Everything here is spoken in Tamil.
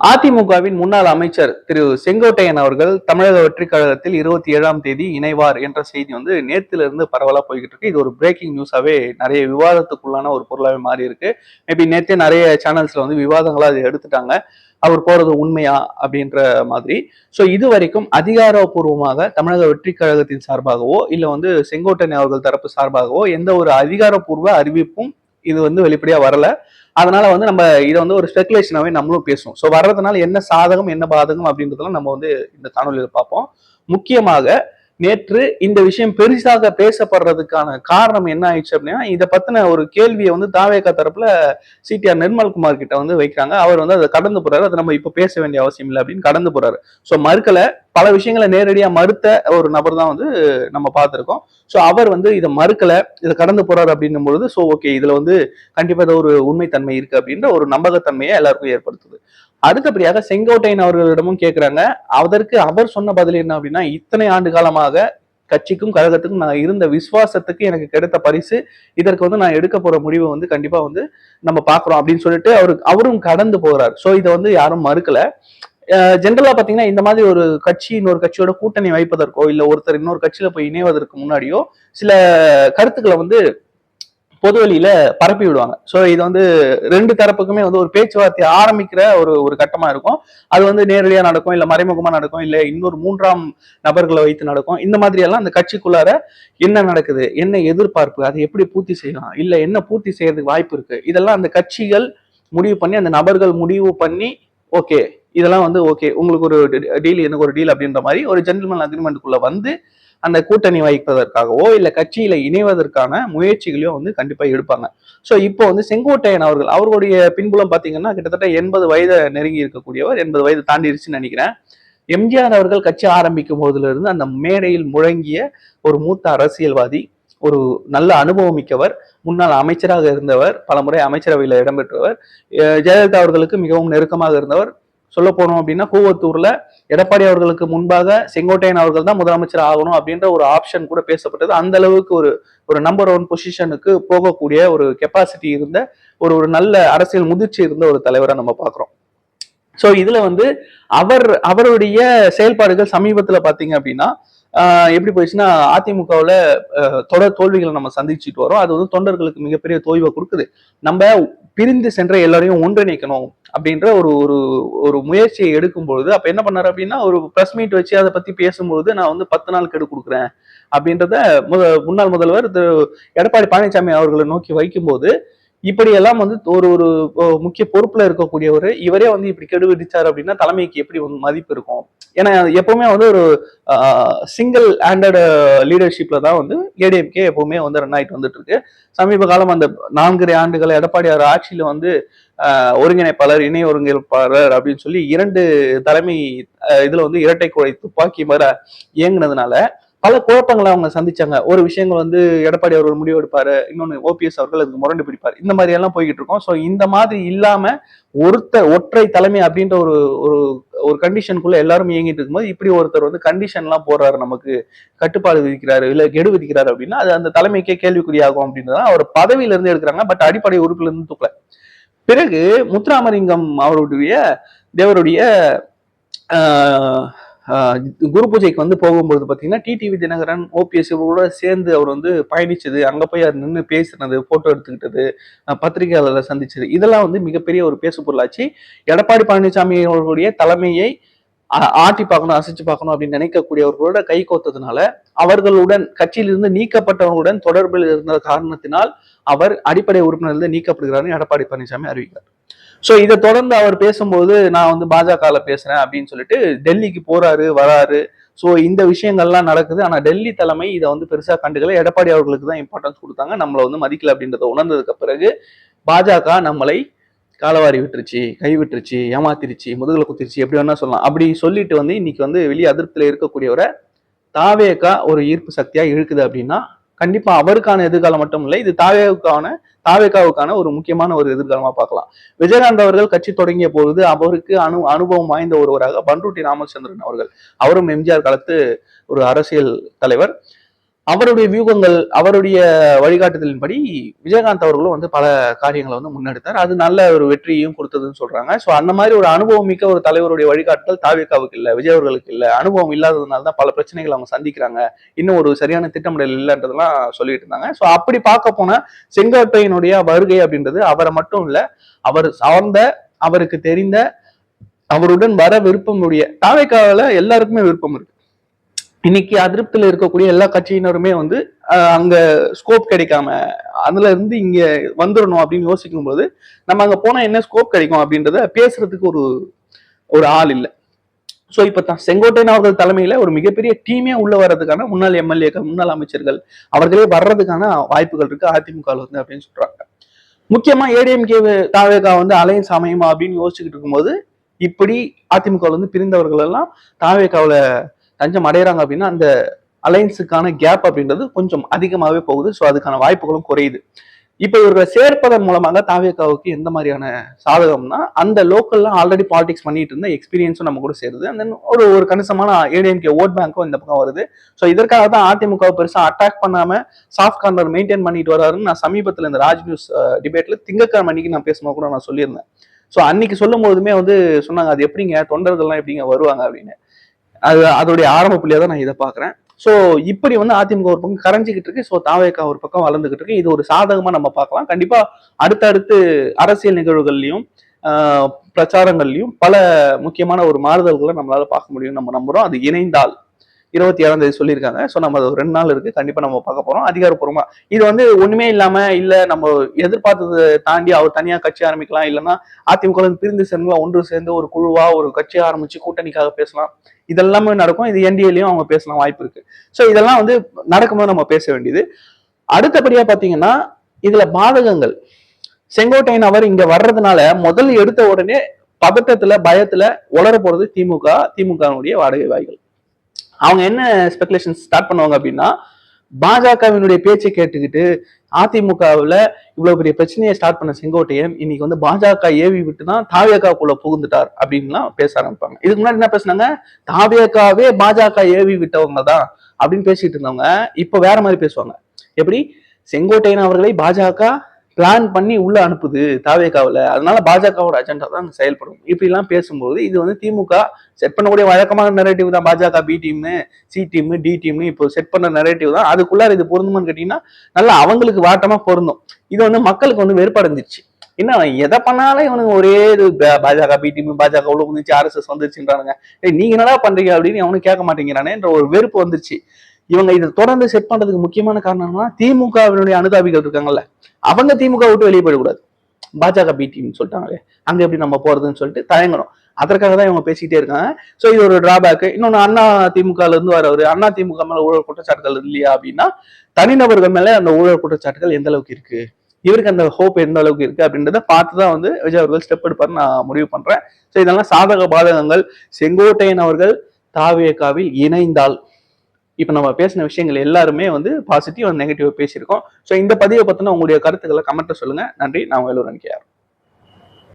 அதிமுகவின் முன்னாள் அமைச்சர் திரு செங்கோட்டையன் அவர்கள் தமிழக வெற்றி கழகத்தில் இருபத்தி ஏழாம் தேதி இணைவார் என்ற செய்தி வந்து நேத்துல இருந்து பரவலா போய்கிட்டு இருக்கு. இது ஒரு பிரேக்கிங் நியூஸாவே நிறைய விவாதத்துக்குள்ளான ஒரு பொருளாவே மாறி இருக்கு. மேபி நேத்தே நிறைய சேனல்ஸ்ல வந்து விவாதங்களா அதை எடுத்துட்டாங்க. அவர் போறது உண்மையா அப்படின்ற மாதிரி. ஸோ இது வரைக்கும் அதிகாரப்பூர்வமாக தமிழக வெற்றி கழகத்தின் சார்பாகவோ இல்லை வந்து செங்கோட்டையன் அவர்கள் தரப்பு சார்பாகவோ எந்த ஒரு அதிகாரப்பூர்வ அறிவிப்பும் இது வந்து வெளிப்படையா வரல. அதனால வந்து நம்ம இதை வந்து ஒரு ஸ்பெகுலேஷனாகவே நம்மளும் பேசுவோம். ஸோ வர்றதுனால என்ன சாதகம் என்ன பாதகம் அப்படின்றதெல்லாம் நம்ம வந்து இந்த காணொலியில் பார்ப்போம். முக்கியமாக நேற்று இந்த விஷயம் பெருசாக பேசப்படுறதுக்கான காரணம் என்ன ஆயிடுச்சு அப்படின்னா இதை பத்தின ஒரு கேள்வியை வந்து தாவேகா தரப்புல சிடிஆர் நிர்மல்குமார் கிட்ட வந்து வைக்கிறாங்க. அவர் வந்து அதை கடந்து போறாரு. அதை நம்ம இப்ப பேச வேண்டிய அவசியம் இல்லை அப்படின்னு கடந்து போறாரு. ஸோ மறுக்கல. பல விஷயங்களை நேரடியா மறுத்த ஒரு நபர் தான் வந்து நம்ம பார்த்துருக்கோம். ஸோ அவர் வந்து இதை மறுக்கல. இதை கடந்து போறாரு அப்படின்னும் பொழுது ஸோ ஓகே இதுல வந்து கண்டிப்பா ஏதோ ஒரு உண்மைத்தன்மை இருக்கு அப்படின்ற ஒரு நம்பகத்தன்மையை எல்லாருக்கும் ஏற்படுத்துது. அடுத்தபடியாக செங்கோட்டையன் அவர்களிடமும் கேட்கிறாங்க அதற்கு அவர் சொன்ன பதில் என்ன அப்படின்னா இத்தனை ஆண்டு காலமாக கட்சிக்கும் கழகத்துக்கும் நான் இருந்த விசுவாசத்துக்கு எனக்கு கிடைத்த பரிசு. இதற்கு வந்து நான் எடுக்க போற முடிவை வந்து கண்டிப்பா வந்து நம்ம பாக்குறோம் அப்படின்னு சொல்லிட்டு அவரு அவரும் கடந்து போகிறார் சோ இதை வந்து யாரும் மறுக்கல. ஜென்ரலா பாத்தீங்கன்னா இந்த மாதிரி ஒரு கட்சி இன்னொரு கட்சியோட கூட்டணி வைப்பதற்கோ இல்ல ஒருத்தர் இன்னொரு கட்சியில போய் இணைவதற்கு முன்னாடியோ சில கருத்துக்களை வந்து பொதுவெளியில பரப்பி விடுவாங்க. ஸோ இது வந்து ரெண்டு தரப்புக்குமே வந்து ஒரு பேச்சுவார்த்தை ஆரம்பிக்கிற ஒரு ஒரு கட்டமா இருக்கும். அது வந்து நேரடியா நடக்கும் இல்ல மறைமுகமா நடக்கும் இல்ல இன்னொரு மூன்றாம் நபர்களை வைத்து நடக்கும். இந்த மாதிரி எல்லாம் அந்த கட்சிக்குள்ளார என்ன நடக்குது என்ன எதிர்பார்ப்பு அதை எப்படி பூர்த்தி செய்யலாம் இல்ல என்ன பூர்த்தி செய்யறதுக்கு வாய்ப்பு இருக்கு? இதெல்லாம் அந்த கட்சிகள் முடிவு பண்ணி அந்த நபர்கள் முடிவு பண்ணி ஓகே இதெல்லாம் வந்து ஓகே உங்களுக்கு ஒரு டீல் எனக்கு ஒரு டீல் அப்படின்ற மாதிரி ஒரு ஜென்டில்மேன் அக்ரிமெண்ட்டுக்குள்ள வந்து அந்த கூட்டணி வைப்பதற்காகவோ இல்லை கட்சியில இணைவதற்கான முயற்சிகளையும் வந்து கண்டிப்பாக எடுப்பாங்க. ஸோ இப்போ வந்து செங்கோட்டையன் அவர்கள் அவர்களுடைய பின்புலம் பார்த்தீங்கன்னா கிட்டத்தட்ட எண்பது வயதை நெருங்கி இருக்கக்கூடியவர் எண்பது வயது தாண்டிடுச்சுன்னு நினைக்கிறேன். எம்ஜிஆர் அவர்கள் கட்சி ஆரம்பிக்கும் போதிலிருந்து அந்த மேடையில் முழங்கிய ஒரு மூத்த அரசியல்வாதி ஒரு நல்ல அனுபவம் மிக்கவர் முன்னாள் அமைச்சராக இருந்தவர் பலமுறை அமைச்சரவையில் இடம்பெற்றவர் ஜெயலலிதா அவர்களுக்கு மிகவும் நெருக்கமாக இருந்தவர் சொல்ல போனோம் அப்படின்னா கூவத்தூர்ல எடப்பாடி அவர்களுக்கு முன்பாக செங்கோட்டையன் அவர்கள் தான் முதலமைச்சர் ஆகணும் அப்படின்ற ஒரு ஆப்ஷன் கூட பேசப்பட்டது. அந்த அளவுக்கு ஒரு ஒரு நம்பர் ஒன் பொசிஷனுக்கு போகக்கூடிய ஒரு கெப்பாசிட்டி இருந்த ஒரு ஒரு நல்ல அரசியல் முதிர்ச்சி இருந்த ஒரு தலைவரை நம்ம பார்க்குறோம். ஸோ இதுல வந்து அவர் அவருடைய செயல்பாடுகள் சமீபத்துல பாத்தீங்க அப்படின்னா எப்படி போயிடுச்சுன்னா அதிமுகவில் தொடர் தோல்விகளை நம்ம சந்திச்சுட்டு வரோம். அது வந்து தொண்டர்களுக்கு மிகப்பெரிய தோய்வை கொடுக்குது. நம்ம பிரிந்து சென்ற எல்லாரையும் ஒன்றிணைக்கணும் அப்படின்ற ஒரு ஒரு ஒரு முயற்சியை எடுக்கும் பொழுது அப்போ என்ன பண்ணாரு அப்படின்னா ஒரு ப்ரெஸ் மீட் வச்சு அதை பற்றி பேசும்பொழுது நான் வந்து பத்து நாள் கெடு கொடுக்குறேன் அப்படின்றத முத முன்னாள் முதல்வர் திரு எடப்பாடி பழனிசாமி அவர்களை நோக்கி வைக்கும்போது இப்படியெல்லாம் வந்து ஒரு ஒரு முக்கிய பொறுப்புல இருக்கக்கூடியவர் இவரே வந்து இப்படி கெடு விதிச்சார் அப்படின்னா தலைமைக்கு எப்படி மதிப்பு இருக்கும்? ஏன்னா எப்பவுமே வந்து ஒரு சிங்கிள் ஹேண்டட் லீடர்ஷிப்ல தான் வந்து ஏடிஎம்கே எப்பவுமே வந்து ரன் ஆகிட்டு வந்துட்டு இருக்கு சமீப காலம் அந்த நான்கரை ஆண்டுகள் எடப்பாடியார் ஆட்சியில வந்து ஒருங்கிணைப்பாளர் இணை ஒருங்கிணைப்பாளர் அப்படின்னு சொல்லி இரண்டு தலைமை இதுல வந்து இரட்டை குறை துப்பாக்கி மர இயங்குனதுனால பல குழப்பங்களை அவங்க சந்திச்சாங்க. ஒரு விஷயங்கள் வந்து எடப்பாடி அவர்கள் முடிவு எடுப்பாரு இன்னொன்னு ஓபிஎஸ் அவர்கள் அதுக்கு முரண்டு பிடிப்பார். இந்த மாதிரி எல்லாம் போய்கிட்டு இருக்கோம். ஸோ இந்த மாதிரி இல்லாம ஒருத்தர் ஒற்றை தலைமை அப்படின்ற ஒரு ஒரு ஒரு கண்டிஷனுக்குள்ள எல்லாரும் இயங்கிட்டு இருக்கும்போது இப்படி ஒருத்தர் வந்து கண்டிஷன் எல்லாம் போடுறாரு நமக்கு கட்டுப்பாடு விதிக்கிறாரு இல்ல கெடு விதிக்கிறாரு அப்படின்னா அது அந்த தலைமைக்கே கேள்விக்குறியாகும் அப்படின்றத அவர் பதவியில இருந்து எடுக்கிறாங்க பட் அடிப்படை உறுப்புல இருந்து தூக்கல. பிறகு முத்துராமலிங்கம் அவருடைய தேவருடைய குரு பூஜைக்கு வந்து போகும்போது பார்த்தீங்கன்னா டிடிவி தினகரன் ஓபிஎஸ் இவரோட சேர்ந்து அவர் வந்து பயணிச்சது அங்கே போய் அவர் நின்று பேசுனது ஃபோட்டோ எடுத்துக்கிட்டது பத்திரிகையாளர்களை சந்திச்சது. இதெல்லாம் வந்து மிகப்பெரிய ஒரு பேசு பொருளாச்சு. எடப்பாடி பழனிசாமி அவர்களுடைய தலைமையை ஆட்டி பார்க்கணும் அசைச்சு பார்க்கணும் அப்படின்னு நினைக்கக்கூடியவர்களோட கை கோத்ததுனால அவர்களுடன் கட்சியிலிருந்து நீக்கப்பட்டவர்களுடன் தொடர்பில் இருந்த காரணத்தினால் அவர் அடிப்படை உறுப்பினர்கள் நீக்கப்படுகிறார் எடப்பாடி பழனிசாமி அறிவிக்கிறார். ஸோ இதை தொடர்ந்து அவர் பேசும்போது நான் வந்து பாஜகவில் பேசுறேன் அப்படின்னு சொல்லிட்டு டெல்லிக்கு போறாரு வராரு. ஸோ இந்த விஷயங்கள்லாம் நடக்குது. ஆனால் டெல்லி தலைமை இதை வந்து பெருசாக கண்டுக்கல. எடப்பாடி அவர்களுக்கு தான் இம்பார்ட்டன்ஸ் கொடுத்தாங்க. நம்மளை வந்து மதிக்கல அப்படின்றத உணர்ந்ததுக்கு பிறகு பாஜக நம்மளை காலவாரி விட்டுருச்சு கை விட்டுருச்சு ஏமாத்திருச்சு முதுகுல குத்திருச்சு எப்படி வேணா சொல்லலாம். அப்படி சொல்லிட்டு வந்து இன்னைக்கு வந்து வெளியே அதிருப்தியில் இருக்கக்கூடியவரை தாவேக்கா ஒரு ஈர்ப்பு சக்தியாக இழுக்குது அப்படின்னா கண்டிப்பா அவருக்கான எதிர்காலம் மட்டும் இல்லை இது தாவேவுக்கான தாவேக்காவுக்கான ஒரு முக்கியமான ஒரு எதிர்காலமா பார்க்கலாம். விஜயகாந்த் அவர்கள் கட்சி தொடங்கிய பொழுது அவருக்கு அனு அனுபவம் வாய்ந்த ஒருவராக பன்ருட்டி ராமச்சந்திரன் அவர்கள். அவரும் எம்ஜிஆர் காலத்து ஒரு அரசியல் தலைவர். அவருடைய வியூகங்கள் அவருடைய வழிகாட்டுதலின்படி விஜயகாந்த் அவர்களும் வந்து பல காரியங்களை வந்து முன்னெடுத்தார். அது நல்ல ஒரு வெற்றியையும் கொடுத்ததுன்னு சொல்றாங்க. ஸோ அந்த மாதிரி ஒரு அனுபவம் மிக்க ஒரு தலைவருடைய வழிகாட்டுதல் தாவிகாவுக்கு இல்லை விஜய் அவர்களுக்கு இல்லை. அனுபவம் இல்லாததுனால தான் பல பிரச்சனைகள் அவங்க சந்திக்கிறாங்க. இன்னும் ஒரு சரியான திட்டமிடல் இல்லைன்றதெல்லாம் சொல்லிட்டு இருந்தாங்க. ஸோ அப்படி பார்க்க போனா செங்கோட்டையினுடைய வருகை அப்படின்றது அவரை மட்டும் இல்லை அவர் சார்ந்த அவருக்கு தெரிந்த அவருடன் வர விருப்பம் உடைய தாவைக்காவில எல்லாருக்குமே விருப்பம் இருக்கு. இன்னைக்கு அதிருப்தியில் இருக்கக்கூடிய எல்லா கட்சியினருமே வந்து அங்க ஸ்கோப் கிடைக்காம அதுல இருந்து இங்க வந்துடணும் அப்படின்னு யோசிக்கும் போது நம்ம அங்க போனா என்ன ஸ்கோப் கிடைக்கும் அப்படின்றத பேசுறதுக்கு ஒரு ஒரு ஆள் இல்லை. ஸோ இப்போ தான் செங்கோட்டையன் அவர்கள் தலைமையில் ஒரு மிகப்பெரிய டீமே உள்ள வர்றதுக்கான முன்னாள் எம்எல்ஏக்கள் முன்னாள் அமைச்சர்கள் அவர்களே வர்றதுக்கான வாய்ப்புகள் இருக்கு அதிமுக வந்து அப்படின்னு சொல்றாங்க. முக்கியமா ஏடிஎம்கே தாவேகா வந்து அலையன்ஸ் அமையுமா அப்படின்னு யோசிச்சுக்கிட்டு இருக்கும்போது இப்படி அதிமுக வந்து பிரிந்தவர்கள் எல்லாம் தாவேகாவில் தஞ்சம் அடைகிறாங்க அப்படின்னா அந்த அலையன்ஸுக்கான கேப் அப்படின்றது கொஞ்சம் அதிகமாகவே போகுது. ஸோ அதுக்கான வாய்ப்புகளும் குறையுது. இப்போ இவர்களை சேர்ப்பதன் மூலமாக தாவேக்காவுக்கு எந்த மாதிரியான சாதகம்னா அந்த லோக்கல்ல ஆல்ரெடி பாலிடிக்ஸ் பண்ணிட்டு இருந்த எக்ஸ்பீரியன்ஸும் நம்ம கூட சேருது. அந்த ஒரு ஒரு கணிசமான ஏடிஎம்கே ஓட் பேங்க்கும் இந்த பக்கம் வருது. ஸோ இதற்காக தான் அதிமுக பெருசாக அட்டாக் பண்ணாம சாஃப்ட் கார்னர் மெயின்டைன் பண்ணிட்டு வராருன்னு நான் சமீபத்தில் இந்த ராஜ் நியூஸ் டிபேட்ல திங்கக்கிழமை அன்னைக்கு நான் பேசும்போது கூட நான் சொல்லியிருந்தேன். ஸோ அன்னைக்கு சொல்லும் போதுமே வந்து சொன்னாங்க அது எப்படிங்க? தொண்டர்கள்லாம் எப்படிங்க? வருவாங்க? அப்படின்னு. அது அதோடைய ஆரம்ப புள்ளியாக தான் நான் இதை பார்க்குறேன். ஸோ இப்படி வந்து அதிமுக ஒரு பக்கம் கரைஞ்சிக்கிட்டு இருக்கு. ஸோ தாவேக்கா ஒரு பக்கம் வளர்ந்துகிட்டு இருக்கு. இது ஒரு சாதகமா நம்ம பார்க்கலாம். கண்டிப்பா அடுத்தடுத்து அரசியல் நிகழ்வுகள்லையும் பிரச்சாரங்கள்லையும் பல முக்கியமான ஒரு மாறுதல்களை நம்மளால பார்க்க முடியும் நம்ம நம்புறோம். அது இணைந்தால். இருபத்தி ஏழாம் தேதி சொல்லியிருக்காங்க. ஸோ நம்ம அது ஒரு ரெண்டு நாள் இருக்கு. கண்டிப்பா நம்ம பார்க்க போறோம். அதிகாரப்பூர்வமா. இது வந்து ஒண்ணுமே இல்லாம இல்ல நம்ம எதிர்பார்த்ததை தாண்டி அவர் தனியா கட்சி ஆரம்பிக்கலாம். இல்லைன்னா அதிமுக பிரிந்து சேர்ந்து ஒன்று சேர்ந்து ஒரு குழுவா ஒரு கட்சி ஆரம்பிச்சு கூட்டணிக்காக பேசலாம். இதெல்லாமே நடக்கும். இது என்டிஏலையும் அவங்க பேசலாம் வாய்ப்பு இருக்கு. ஸோ இதெல்லாம் வந்து நடக்கும்போது நம்ம பேச வேண்டியது. அடுத்தபடியா பாத்தீங்கன்னா இதுல பாதகங்கள். செங்கோட்டையன் அவர் இங்க வர்றதுனால முதல் எடுத்த உடனே பதட்டத்துல பயத்துல உளர போறது திமுக திமுகவுடைய வாடகை வாய்கள். அவங்க என்ன ஸ்பெகுலேஷன் ஸ்டார்ட் பண்ணுவாங்க அப்படின்னா பாஜகவினுடைய பேச்சை கேட்டுக்கிட்டு அதிமுகவில் இவ்வளோ பெரிய பிரச்சனையை ஸ்டார்ட் பண்ண செங்கோட்டையன் இன்னைக்கு வந்து பாஜக ஏவி விட்டு தான் தாவியக்காக்குள்ள புகுந்துட்டார் அப்படின்லாம் பேச ஆரம்பிப்பாங்க. இதுக்கு முன்னாடி என்ன பேசுனாங்க? தாவியக்காவே பாஜக ஏவி விட்டவங்க தான் அப்படின்னு பேசிட்டு இருந்தவங்க இப்போ வேற மாதிரி பேசுவாங்க. எப்படி? செங்கோட்டையன் அவர்களை பாஜக பிளான் பண்ணி உள்ள அனுப்புது தாவேக்காவில் அதனால பாஜகவோட அஜெண்டா தான் செயல்படும். இப்படிலாம் பேசும்போது இது வந்து திமுக செட் பண்ணக்கூடிய வழக்கமான நெரேட்டிவ் தான். பாஜக பி டீம்னு சி டீம் டி டீம்னு இப்போ செட் பண்ண நெரேட்டிவ் தான். அதுக்குள்ளார இது பொருந்துமான்னு கேட்டீங்கன்னா நல்லா அவங்களுக்கு வாட்டமா பொருந்தும். இது வந்து மக்களுக்கு வந்து வெறுப்படைஞ்சிருச்சு. என்ன எதை பண்ணாலும் இவனுங்க ஒரே இது பாஜக பி டீம் பாஜக உள்ள வந்துச்சு ஆர்எஸ்எஸ் வந்துருச்சுன்றானுங்க. ஏய், நீங்க என்னடா பண்றீங்க அப்படின்னு அவனும் கேட்க மாட்டேங்கிறானேன்ற ஒரு வெறுப்பு வந்துருச்சு. இவங்க இதை தொடர்ந்து செட் பண்றதுக்கு முக்கியமான காரணம்னா திமுகவினுடைய அனுதாபிகள் இருக்காங்கல்ல அவங்க திமுக விட்டு வெளியே போயிடக்கூடாது. பாஜக பி டீம்னு சொல்லிட்டாங்களே அங்க எப்படி நம்ம போறதுன்னு சொல்லிட்டு தயங்கணும். அதற்காக தான் இவங்க பேசிக்கிட்டே இருக்காங்க. ஸோ இது ஒரு டிராபேக் இன்னொன்று அண்ணா திமுகல இருந்து வரவர் அண்ணா திமுக மேல ஊழல் குற்றச்சாட்டுகள் இல்லையா அப்படின்னா தனிநபர்கள் மேல அந்த ஊழல் குற்றச்சாட்டுகள் எந்த அளவுக்கு இருக்கு? இவருக்கு அந்த ஹோப் எந்த அளவுக்கு இருக்கு அப்படின்றத பார்த்து தான் வந்து விஜய் அவர்கள் ஸ்டெப் எடுப்பார் நான் முடிவு பண்றேன். ஸோ இதெல்லாம் சாதக பாதகங்கள். செங்கோட்டையன் அவர்கள் தாவேகாவில் இணைந்தால் இப்போ நம்ம பேசின விஷயங்கள் எல்லாருமே வந்து பாசிட்டிவ் அண்ட் நெகட்டிவ் பேசியிருக்கோம். ஸோ இந்த பதிவை பத்தின உங்களுடைய கருத்துக்களை கமெண்ட்டில் சொல்லுங்க. நன்றி. நான் வேலூர் அணிக்கையார்